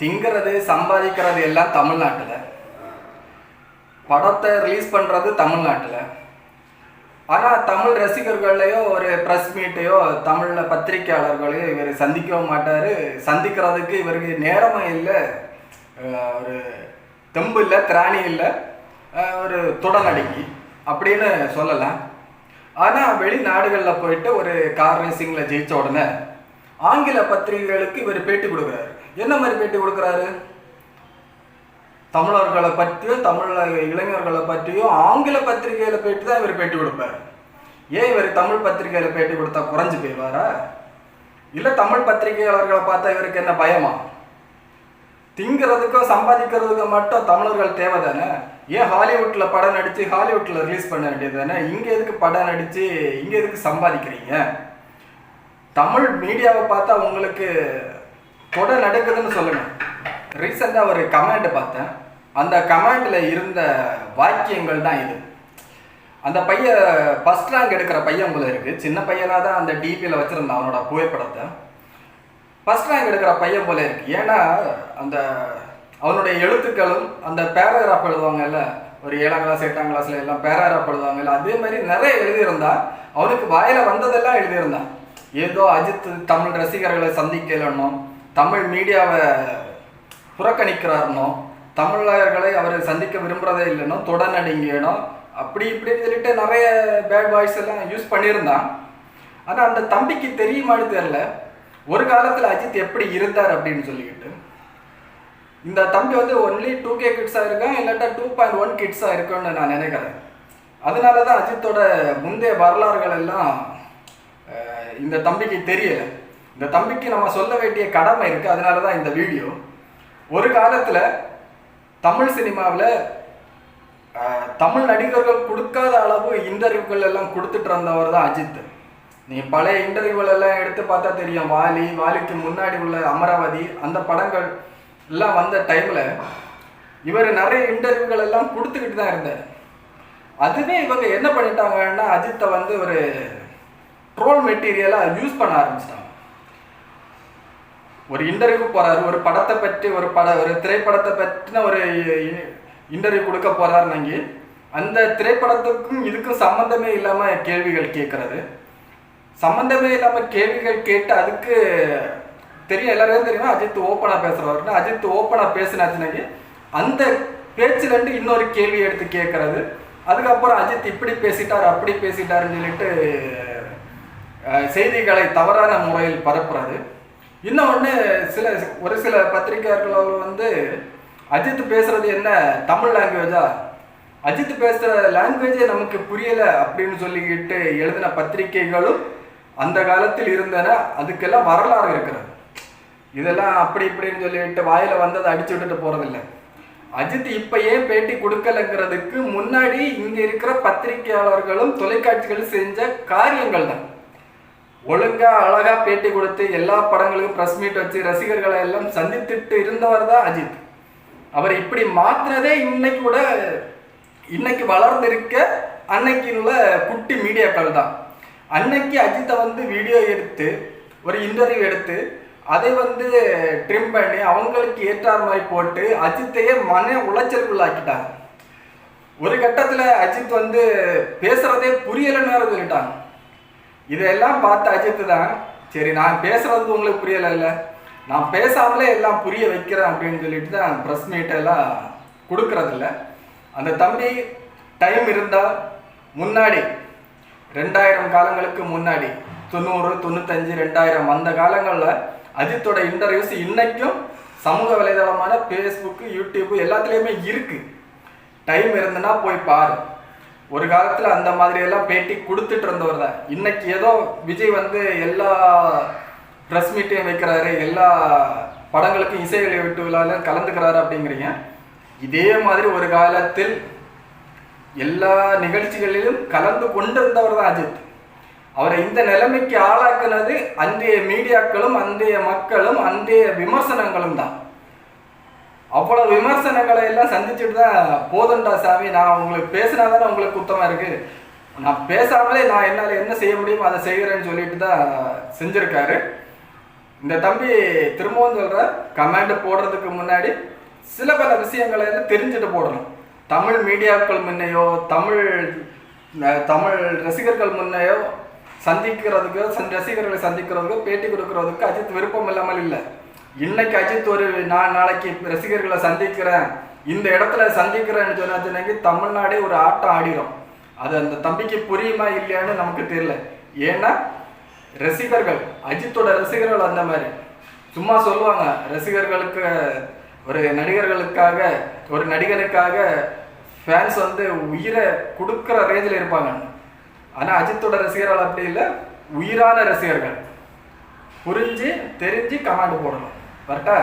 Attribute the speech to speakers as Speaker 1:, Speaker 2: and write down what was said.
Speaker 1: திங்கிறது சம்பாதிக்கிறது எல்லாம் தமிழ்நாட்டில். படத்தை ரிலீஸ் பண்ணுறது தமிழ்நாட்டில். ஆனால் தமிழ் ரசிகர்களையோ ஒரு ப்ரெஸ் மீட்டையோ தமிழில் பத்திரிக்கையாளர்களையோ இவர் சந்திக்கவும் மாட்டார். சந்திக்கிறதுக்கு இவருக்கு நேரமும் இல்லை. ஒரு தெம்பு இல்லை திராணி இல்லை. ஒரு துடநடுக்கி அப்படின்னு சொல்லலாம். ஆனால் வெளிநாடுகளில் போயிட்டு ஒரு கார் ரேசிங்கில் ஜெயிச்ச உடனே ஆங்கில பத்திரிகைகளுக்கு இவர் பேட்டி கொடுக்குறாரு. என்ன மாதிரி பேட்டி கொடுக்குறாரு? தமிழர்களை பற்றியும் தமிழ் இளைஞர்களை பற்றியும் ஆங்கில பத்திரிகையில் பேட்டி தான் இவர் பேட்டி கொடுப்பார். ஏன் இவர் தமிழ் பத்திரிகையில் பேட்டி கொடுத்தா குறைஞ்சு போயிடுவாரா இல்லை தமிழ் பத்திரிகையாளர்களை பார்த்தா இவருக்கு என்ன பயமா? திங்கிறதுக்கும் சம்பாதிக்கிறதுக்கும் மட்டும் தமிழர்கள் தேவை தானே? ஏன் ஹாலிவுட்டில் படம் நடித்து ஹாலிவுட்டில் ரிலீஸ் பண்ண வேண்டியது தானே? இங்கே எதுக்கு படம் நடித்து இங்கே எதுக்கு சம்பாதிக்கிறீங்க? தமிழ் மீடியாவை பார்த்தா உங்களுக்கு கொடை நடக்குதுன்னு சொல்லுங்கள் ரீசெண்டாக ஒரு கமெண்ட் பார்த்தேன். அந்த கமெண்டில் இருந்த வாக்கியங்கள் தான் இது. அந்த பையன் ஃபஸ்ட் ரேங்க் எடுக்கிற பையன் போல இருக்கு. சின்ன பையனாக தான் அந்த டிபியில் வச்சுருந்தான் அவனோட புகைப்படத்தை. ஃபஸ்ட் ரேங்க் எடுக்கிற பையன் போல இருக்கு. ஏன்னா அந்த அவனுடைய எழுத்துக்களும் அந்த பேராகிராஃப் எழுதுவாங்கல்ல ஒரு ஏழாம் கிளாஸ் எட்டாம் கிளாஸ்ல எல்லாம் பேராகிராஃப் எழுதுவாங்கல்ல அதே மாதிரி நிறைய எழுதியிருந்தா அவனுக்கு வாயில வந்ததெல்லாம் எழுதியிருந்தான். ஏதோ அஜித் தமிழ் ரசிகர்களை சந்திக்கலன்னும் தமிழ் மீடியாவை புறக்கணிக்கிறாருனோ தமிழர்களை அவர் சந்திக்க விரும்புகிறதே இல்லைனோ தொடநடிங்கனோ அப்படி இப்படின்னு சொல்லிட்டு நிறைய பேட் வாய்ஸ் எல்லாம் யூஸ் பண்ணியிருந்தான். ஆனால் அந்த தம்பிக்கு தெரியுமான்னு தெரில ஒரு காலத்தில் அஜித் எப்படி இருந்தார் அப்படின்னு சொல்லிக்கிட்டு. இந்த தம்பி வந்து ஒன்லி டூ கே கிட்ஸாக இருக்கான் இல்லாட்டா டூ பாயிண்ட் ஒன் கிட்ஸாக இருக்குன்னு நான் நினைக்கிறேன். அதனால தான் அஜித்தோட முந்தைய வரலாறுகள் எல்லாம் இந்த தம்பிக்கு தெரியலை. இந்த தம்பிக்கு நம்ம சொல்ல வேண்டிய கடமை இருக்குது அதனால தான் இந்த வீடியோ ஒரு காலத்தில் தமிழ் சினிமாவில் தமிழ் நடிகர்கள் கொடுக்காத அளவு இன்டர்வியூக்கள் எல்லாம் கொடுத்துட்டு இருந்தவர் தான் அஜித். நீ பழைய இன்டர்வியூகள் எல்லாம் எடுத்து பார்த்தா தெரியும் வாலி வாலிக்கு முன்னாடி உள்ள அமராவதி அந்த படங்கள் எல்லாம் வந்த டைமில் இவர் நிறைய இன்டர்வியூகள் எல்லாம் கொடுத்துக்கிட்டு தான் இருந்தார். அதுவே இவங்க என்ன பண்ணிட்டாங்கன்னா அஜித்தை வந்து ஒரு ட்ரோல் மெட்டீரியலாக யூஸ் பண்ண ஆரம்பிச்சிட்டாங்க. ஒரு இன்டர்வியூ போறாரு ஒரு படத்தை பற்றி ஒரு பட ஒரு திரைப்படத்தை பற்றின ஒரு இன்டர்வியூ கொடுக்க போறாருனாங்க அந்த திரைப்படத்துக்கும் இதுக்கும் சம்மந்தமே இல்லாம கேள்விகள் கேட்கறது. சம்மந்தமே இல்லாம கேள்விகள் கேட்டு அதுக்கு தெரியும் எல்லாருக்கும் தெரியுமா? அஜித் ஓப்பனா பேசுறவர்னு. அஜித் ஓப்பனா பேசினாச்சுனாங்க அந்த பேச்சுல இருந்து இன்னொரு கேள்வி எடுத்து கேட்கறது. அதுக்கப்புறம் அஜித் இப்படி பேசிட்டார் அப்படி பேசிட்டாருன்னு சொல்லிட்டு செய்திகளை தவறான முறையில் பரப்புறது. இன்னொன்று சில ஒரு சில பத்திரிகையாளர்கள் வந்து அஜித் பேசுறது என்ன தமிழ் லாங்குவேஜா அஜித் பேசுகிற லாங்குவேஜே நமக்கு புரியலை அப்படின்னு சொல்லிக்கிட்டு எழுதின பத்திரிகைகளும் அந்த காலத்தில் இருந்தன அதுக்கெல்லாம் வரலாறு இருக்கிறது. இதெல்லாம் அப்படி இப்படின்னு சொல்லிட்டு வாயில் வந்ததை அடிச்சு விட்டுட்டு போகிறதில்ல அஜித் இப்போ ஏன் பேட்டி கொடுக்கலங்கிறதுக்கு முன்னாடி இங்கே இருக்கிற பத்திரிகையாளர்களும் தொலைக்காட்சிகளும் செஞ்ச காரியங்கள் தான் ஒழுங்கா அழகா பேட்டி கொடுத்து எல்லா படங்களுக்கும் ப்ரெஸ் மீட் வச்சு ரசிகர்களை எல்லாம் சந்தித்துட்டு இருந்தவர் தான் அஜித். அவர் இப்படி மாத்தினதே இன்னைக்கு கூட இன்னைக்கு வளர்ந்திருக்க அன்னைக்கு உள்ள குட்டி மீடியாக்கள் தான். அன்னைக்கு அஜித்தை வந்து வீடியோ எடுத்து ஒரு இன்டர்வியூ எடுத்து அதை வந்து ட்ரிம் பண்ணி அவங்களுக்கு ஏற்றார் மாதிரி போட்டு அஜித்தையே மன உளைச்சலுக்குள்ளாக்கிட்டாங்க. ஒரு கட்டத்தில் அஜித் வந்து பேசுறதே புரியலைன்னு சொல்லிட்டாங்க. இதெல்லாம் பார்த்து அஜித்து தான் சரி நான் பேசுறது உங்களுக்கு புரியலைல்ல? நான் பேசாமலே எல்லாம் புரிய வைக்கிறேன் அப்படின்னு சொல்லிட்டு தான் ப்ரெஸ் மீட்டெல்லாம் கொடுக்கறதில்ல. அந்த தம்பி டைம் இருந்தால் முன்னாடி ரெண்டாயிரம் காலங்களுக்கு முன்னாடி தொண்ணூறு தொண்ணூத்தஞ்சு ரெண்டாயிரம் அந்த காலங்களில் அஜித்தோட இன்டர்வியூஸ் இன்னைக்கும் சமூக வலைதளமான ஃபேஸ்புக்கு யூடியூப்பு எல்லாத்துலேயுமே இருக்கு. டைம் இருந்தனா போய் பாரு. ஒரு காலத்தில் அந்த மாதிரி எல்லாம் பேட்டி கொடுத்துட்டு இருந்தவர் தான். இன்னைக்கு ஏதோ விஜய் வந்து எல்லா ப்ரெஸ் மீட்டையும் வைக்கிறாரு எல்லா படங்களுக்கும் இசை வெளியீட்டு விழாலும் கலந்துக்கிறாரு அப்படிங்கிறீங்க. இதே மாதிரி ஒரு காலத்தில் எல்லா நிகழ்ச்சிகளிலும் கலந்து கொண்டிருந்தவர் தான் அஜித். அவரை இந்த நிலைமைக்கு ஆளாக்குனது அன்றைய மீடியாக்களும் அன்றைய மக்களும் அன்றைய விமர்சனங்களும் தான். அவ்வளோ விமர்சனங்களை எல்லாம் சந்திச்சுட்டு தான் போதண்டா சாமி நான் உங்களுக்கு பேசினா தானே உங்களுக்கு குத்தமாக இருக்கு. நான் பேசாமலே நான் என்னால் என்ன செய்ய முடியுமோ அதை செய்கிறேன்னு சொல்லிட்டு தான் செஞ்சுருக்காரு. இந்த தம்பி திரும்பவும் சொல்கிற கமெண்ட் போடுறதுக்கு முன்னாடி சில பல விஷயங்களை எல்லாம் தெரிஞ்சுட்டு போடணும். தமிழ் மீடியாக்கள் முன்னையோ தமிழ் தமிழ் ரசிகர்கள் முன்னையோ சந்திக்கிறதுக்கோ சந் ரசிகர்களை சந்திக்கிறதுக்கோ பேட்டி கொடுக்கறதுக்கு அஜித் விருப்பம் இல்லாமல் இல்லை. இன்னைக்கு அஜித் ஒரு நான் நாளைக்கு ரசிகர்களை சந்திக்கிறேன். இந்த இடத்துல சந்திக்கிறேன்னு சொன்னா தமிழ்நாடே ஒரு ஆட்டம் ஆடிரும். அது அந்த தம்பிக்கு புரியுமா இல்லையான்னு நமக்கு தெரியல. ஏன்னா ரசிகர்கள் அஜித்தோட ரசிகர்கள் அந்த மாதிரி. சும்மா சொல்லுவாங்க ரசிகர்களுக்கு ஒரு நடிகர்களுக்காக ஒரு நடிகனுக்காக ஃபேன்ஸ் வந்து உயிரை கொடுக்குற ரேஞ்சில் இருப்பாங்க. ஆனால் அஜித்தோட ரசிகர்கள் அப்படி இல்லை. உயிரான ரசிகர்கள். புரிஞ்சு தெரிஞ்சு கமெண்ட் போடணும். ಬರ್ತಾ